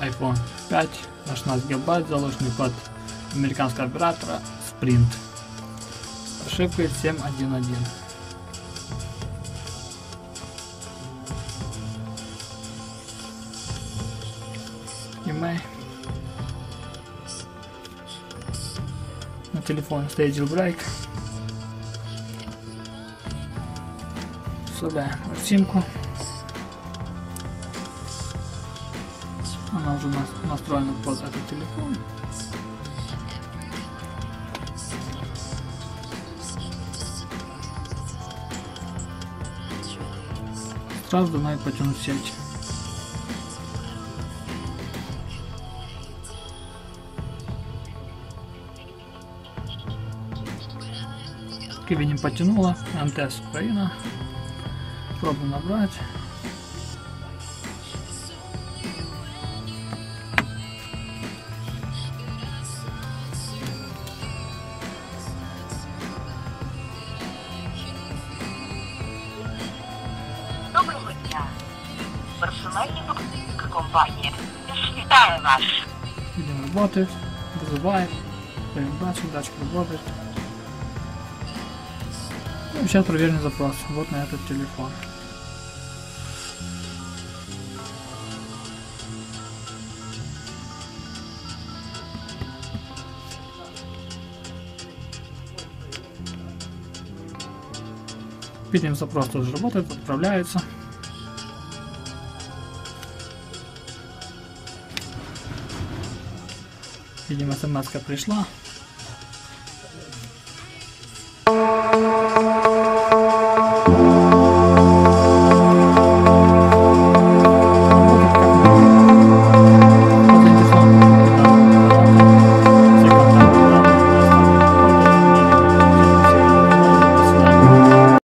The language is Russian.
iPhone 5 на 16 гигабайт, заложенный под американского оператора Sprint. Ошибка 711. Email. На телефоне стоит jailbreak. Вставляем симку. Она уже нас- настроена под этот телефон. Сразу давай потянуть сеть. Видим, потянула. МТС Украина. Пробуем набрать. Доброго дня. Персональні покупки компанії. Вітаю вас. Видим, работает. Вызывает. Ставим датчик, датчик работает. Ну, сейчас проверенный запрос. Вот на этот телефон. Видим, запрос тоже работает, отправляется. Видимо, смс пришла.